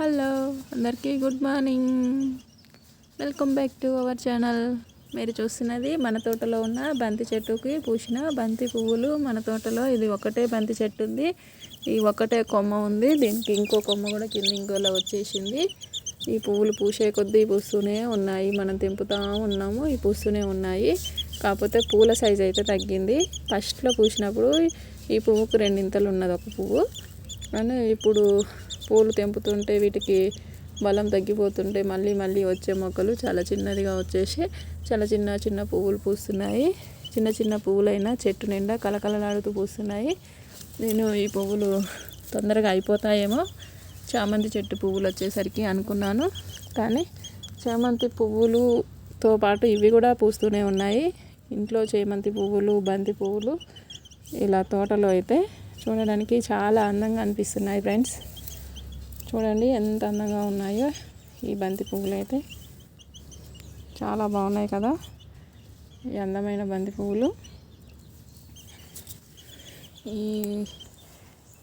Hello అందరికీ good morning. Welcome back to our channel. మీరు చూస్తున్నది మన తోటలో ఉన్న బంతి చెట్టుకి పూసిన బంతి పువ్వులు. మన తోటలో ఇది ఒకటే బంతి చెట్టు ఉంది. ఈ ఒకటే కొమ్మ ఉంది. దీనికి ఇంకో కొమ్మ కూడా కింద ఇంకోలా వచ్చేసింది. ఈ పువ్వులు పూసే కొద్దీ పూస్తూనే ఉన్నాయి. మనం తెంపుతా ఉన్నాము ఈ పూస్తూనే ఉన్నాయి. కాకపోతే పూల సైజ్ అయితే తగ్గింది. ఫస్ట్లో పూసినప్పుడు ఈ పువ్వుకు రెండింతలు ఉన్నది ఒక పువ్వు. కానీ ఇప్పుడు పూలు తెంపుతుంటే వీటికి బలం తగ్గిపోతుంటే మళ్ళీ మళ్ళీ వచ్చే మొక్కలు చాలా చిన్నదిగా వచ్చేసి చాలా చిన్న చిన్న పువ్వులు పూస్తున్నాయి. చిన్న చిన్న పువ్వులైనా చెట్టు నిండా కలకలలాడుతూ పూస్తున్నాయి. నేను ఈ పువ్వులు తొందరగా అయిపోతాయేమో. చామంతి చెట్టు పువ్వులు వచ్చేసరికి అనుకున్నాను. కానీ చామంతి పువ్వులుతో పాటు ఇవి కూడా పూస్తూనే ఉన్నాయి. ఇంట్లో చేమంతి పువ్వులు బంతి పువ్వులు ఇలా తోటలో అయితే చూడడానికి చాలా అందంగా అనిపిస్తున్నాయి ఫ్రెండ్స్. చూడండి ఎంత అందంగా ఉన్నాయో ఈ బంతి పువ్వులు అయితే. చాలా బాగున్నాయి కదా. ఈ అందమైన బంతి పువ్వులు. ఈ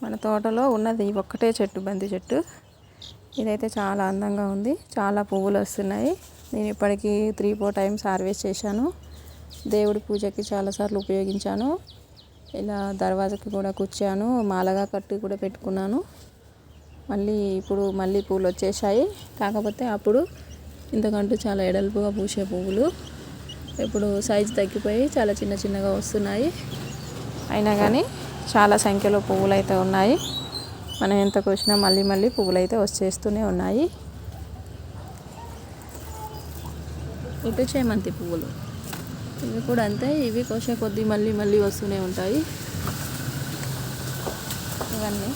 మన తోటలో ఉన్నది ఒక్కటే చెట్టు బంతి చెట్టు. ఇదైతే చాలా అందంగా ఉంది. చాలా పువ్వులు వస్తున్నాయి. నేను ఇప్పటికీ త్రీ ఫోర్ టైమ్స్ హార్వెస్ట్ చేశాను. దేవుడి పూజకి చాలాసార్లు ఉపయోగించాను. ఇలా దర్వాజకి కూడా కూర్చాను. మాలగా కట్టి కూడా పెట్టుకున్నాను. మళ్ళీ ఇప్పుడు మళ్ళీ పూలు వచ్చేసాయి. కాకపోతే అప్పుడు ఇంతకంటూ చాలా ఎడల్పుగా పూసే పువ్వులు. ఇప్పుడు సైజు తగ్గిపోయి చాలా చిన్న చిన్నగా వస్తున్నాయి. అయినా కానీ చాలా సంఖ్యలో పువ్వులు అయితే ఉన్నాయి. మనం ఎంత కోసినా మళ్ళీ మళ్ళీ పువ్వులు అయితే వచ్చేస్తూనే ఉన్నాయి. ఇటు చేమంతి పువ్వులు. ఇవి కూడా అంతే ఇవి కోసే కొద్దీ మళ్ళీ మళ్ళీ వస్తూనే ఉంటాయి. ఇవన్నీ.